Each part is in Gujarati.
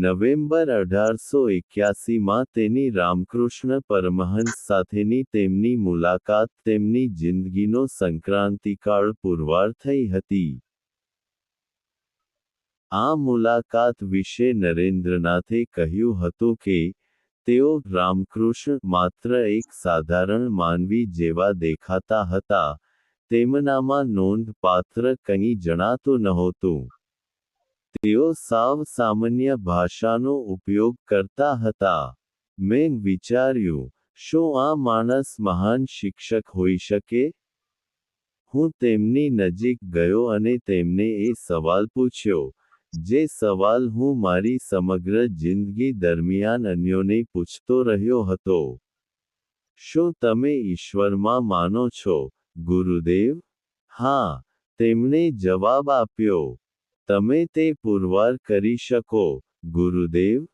નવેમ્બર અઢારસો એક્યાસીમાં તેની રામકૃષ્ણ પરમહંસ સાથેની તેમની મુલાકાત તેમની જિંદગીનો સંક્રાંતિકાળ પુરવાર થઈ હતી. આ મુલાકાત વિશે નરેન્દ્રનાથે કહ્યું હતું કે, તેઓ રામકૃષ્ણ માત્ર એક સાધારણ માનવી જેવા દેખાતા હતા, તેમનામાં નોંધપાત્ર કંઈ જણાતું નહોતું. તેઓ સાવ સામાન્ય ભાષાનો ઉપયોગ કરતા હતા. મેં વિચાર્યું, શું આ માણસ મહાન શિક્ષક હોઈ શકે? હું તેમની નજીક ગયો અને તેમને એ સવાલ પૂછ્યો, જે સવાલ હું મારી સમગ્ર જિંદગી દરમિયાન અન્યોને પૂછતો રહ્યો હતો. શું તમે ઈશ્વરમાં માનો છો, ગુરુદેવ? હા, તેમણે જવાબ આપ્યો. તમે તે પુરવાર કરી શકો, ગુરુદેવ.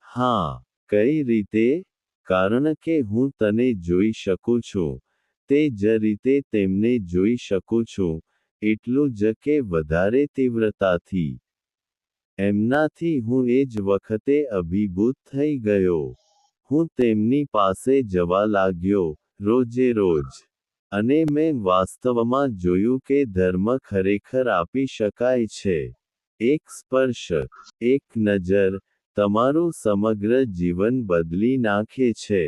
હા, કઈ રીતે? કારણ કે હું તને જોઈ શકું છું. તે જ રીતે તેમને જોઈ શકું છું. એટલું જ કે વધારે તીવ્રતાથી. એમનાથી હું એ જ વખતે અભિભૂત થઈ ગયો. હું તેમની પાસે જવા લાગ્યો, રોજે રોજ. અને મેં વાસ્તવમાં જોયું કે ધર્મ ખરેખર આપી શકાય છે. એક સ્પર્શ, એક નજર, તમારું સમગ્ર જીવન બદલી નાખે છે.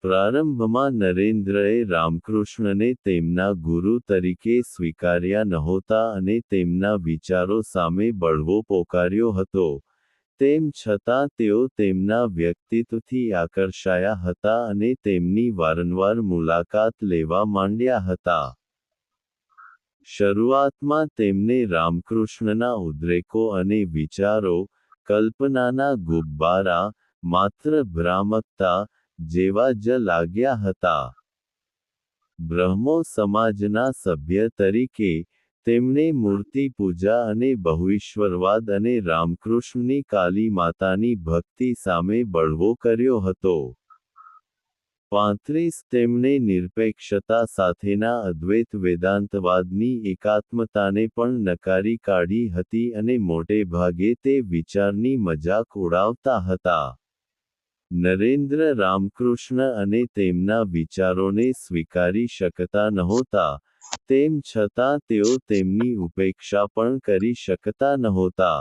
પ્રારંભમાં નરેન્દ્રએ રામકૃષ્ણને તેમના ગુરુ તરીકે સ્વીકાર્યા નહોતા અને તેમના વિચારો સામે બળવો પોકાર્યો હતો. તેમ છતાં તેઓ તેમના વ્યક્તિત્વથી આકર્ષાયા હતા અને તેમની વારંવાર મુલાકાત લેવા માંડ્યા હતા. શરૂઆતમાં તેમને રામકૃષ્ણના ઉદ્રેકો અને વિચારો, કલ્પનાના ગુબ્બારા, માત્ર ભ્રામકતા જેવા જ લાગ્યા હતા. બ્રહ્મો સમાજના સભ્ય તરીકે તેમણે મૂર્તિ પૂજા અને બહુઈશ્વરવાદ અને રામકૃષ્ણની કાલી માતાની ભક્તિ સામે બળવો કર્યો હતો. પાંત્રીસ તેમણે નિરપેક્ષતા સાથેના અદ્વૈત વેદાંતવાદની એકાત્મતાને પણ નકારી કાઢી હતી અને મોટે ભાગે તે વિચારની મજાક ઉડાવતા હતા. નરેન્દ્ર રામકૃષ્ણ અને તેમના વિચારોને સ્વીકારી શકતા નહોતા, તેમ છતાં તેઓ તેમની ઉપેક્ષા પણ કરી શકતા નહોતા.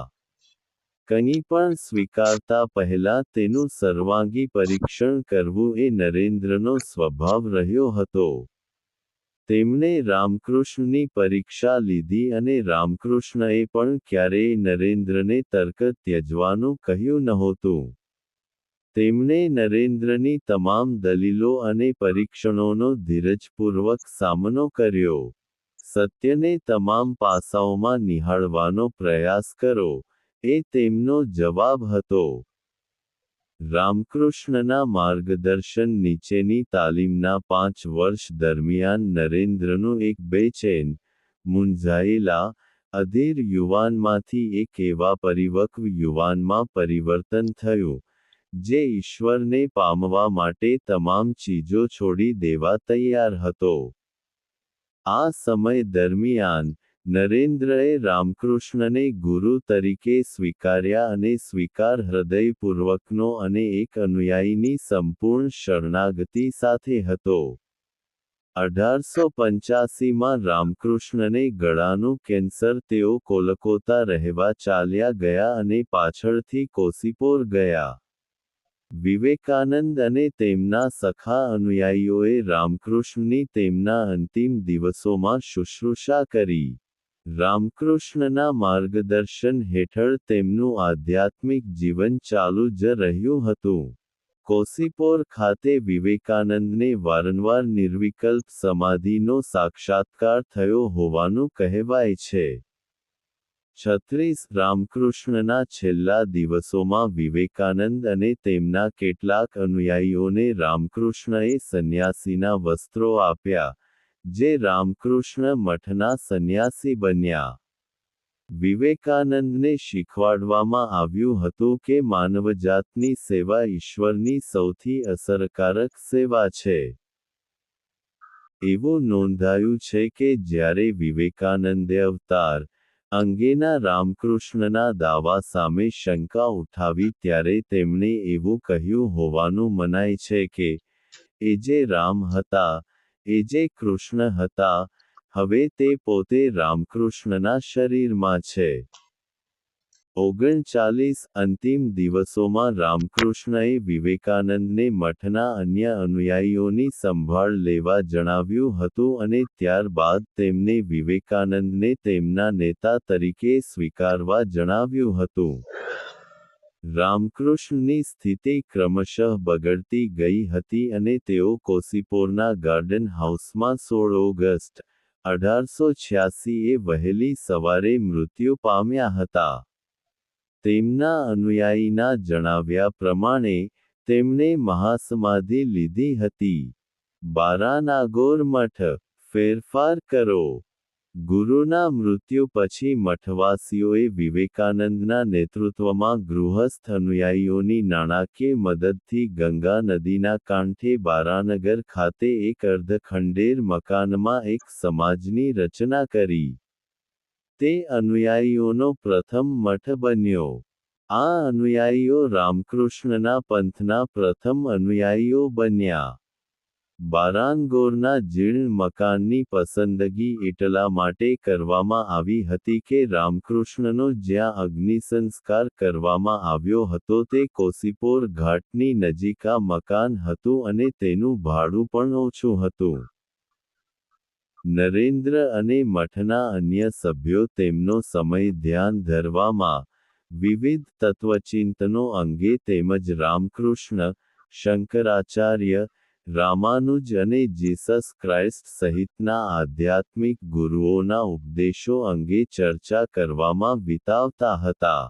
કંઈ પણ સ્વીકારતા પહેલા તેનું સર્વાંગી પરીક્ષણ કરવું એ નરેન્દ્રનો સ્વભાવ રહ્યો હતો. તેમણે રામકૃષ્ણની પરીક્ષા લીધી અને રામકૃષ્ણએ પણ ક્યારેય નરેન્દ્રને તર્ક ત્યજવાનું કહ્યું નહોતું. તેમણે નરેન્દ્રની તમામ દલીલો અને પરીક્ષણોનો ધીરજપૂર્વક સામનો કર્યો. સત્યને તમામ પાસાઓમાં નિહાળવાનો પ્રયાસ કરો. એ તેમનો જવાબ હતો. રામકૃષ્ણના માર્ગદર્શન નીચેની તાલીમના પાંચ વર્ષ દરમિયાન નરેન્દ્રનું એક બેચેન મૂંઝાયેલા અધેર યુવાનમાંથી એક એવા પરિવક્વ યુવાનમાં પરિવર્તન થયું, જે ઈશ્વરને પામવા માટે તમામ ચીજો છોડી દેવા તૈયાર હતો. આ સમય દરમિયાન નરેન્દ્રએ રામકૃષ્ણને ગુરુ તરીકે સ્વીકાર્યા અને સ્વીકાર હૃદયપૂર્વકનો અને એક અનુયાયીની સંપૂર્ણ શરણાગતિ સાથે હતો. અઢારસો પંચ્યાસીમાં રામકૃષ્ણને ગળાનું કેન્સર તેઓ કોલકોતા રહેવા ચાલ્યા ગયા અને પાછળથી કોસીપોર ગયા. વિવેકાનંદ અને તેમના સખા અનુયાયીઓએ રામકૃષ્ણની તેમના અંતિમ દિવસોમાં શુશ્રૂષા કરી. રામકૃષ્ણના માર્ગદર્શન હેઠળ તેમનું આધ્યાત્મિક જીવન ચાલુ જ રહ્યું હતું. કોસીપોર ખાતે વિવેકાનંદને વારંવાર નિર્વિકલ્પ સમાધિનો સાક્ષાત્કાર થયો હોવાનું કહેવાય છે. છત્રીસ રામકૃષ્ણના છેલ્લા દિવસોમાં વિવેકાનંદ અને તેમના કેટલાક અનુયાયીઓને રામકૃષ્ણએ સંન્યાસીના વસ્ત્રો આપ્યા જે રામકૃષ્ણ મઠના સંન્યાસી બન્યા. વિવેકાનંદને શીખવાડવામાં આવ્યું હતું કે માનવજાતની સેવા ઈશ્વરની સૌથી અસરકારક સેવા છે. એવું નોંધાયું છે કે જ્યારે વિવેકાનંદે અવતાર અંગેના રામકૃષ્ણના દાવા સામે શંકા ઉઠાવી ત્યારે તેમણે એવું કહ્યું હોવાનું મનાય છે કે એ જે રામ હતા એ જે કૃષ્ણ હતા, હવે તે પોતે રામકૃષ્ણના શરીરમાં છે. ઓગણચાલીસ અંતિમ દિવસોમાં રામકૃષ્ણએ વિવેકાનંદને મઠના અન્ય અનુયાયીઓની સંભાળ લેવા જણાવ્યું હતું અને ત્યારબાદ તેમને વિવેકાનંદને તેમના નેતા તરીકે સ્વીકારવા જણાવ્યું હતું. રામકૃષ્ણની સ્થિતિ ક્રમશઃ બગડતી ગઈ હતી અને તેઓ કોસીપોરના ગાર્ડન હાઉસમાં સોળ ઓગસ્ટ, અઢારસો છ્યાસીએ વહેલી સવારે મૃત્યુ પામ્યા હતા. તેમના અનુયાયીના જણાવ્યા પ્રમાણે, તેમણે મહાસમાધિ લીધી હતી. બારાનાગોર મઠ, ફેરફાર કરો. ગુરુના મૃત્યુ પછી મઠવાસીઓએ વિવેકાનંદના નેતૃત્વમાં ગૃહસ્થ અનુયાયીઓની નાણાકીય મદદથી ગંગા નદીના કાંઠે બારાનગર ખાતે એક અર્ધખંડેર મકાનમાં એક સમાજની રચના કરી. તે અનુયાયીઓનો પ્રથમ મઠ બન્યો. આ અનુયાયીઓ રામકૃષ્ણના પંથના પ્રથમ અનુયાયીઓ બન્યા. બારાનગોરના જીર્ણ મકાનની પસંદગી એટલા માટે કરવામાં આવી હતી કે રામકૃષ્ણનો જ્યાં અગ્નિસંસ્કાર કરવામાં આવ્યો હતો તે કોસીપોર ઘાટની નજીક આ મકાન હતું અને તેનું ભાડું પણ ઓછું હતું. નરેન્દ્ર અને મઠના અન્ય સભ્યો તેમનો સમય ધ્યાન ધરવામાં વિવિધ તત્વચિંતનો અંગે તેમજ રામકૃષ્ણ, શંકરાચાર્ય રામાનુજ અને જીસસ ક્રાઇસ્ટ સહિતના આધ્યાત્મિક ગુરુઓના ઉપદેશો અંગે ચર્ચા કરવામાં વિતાવતા હતા.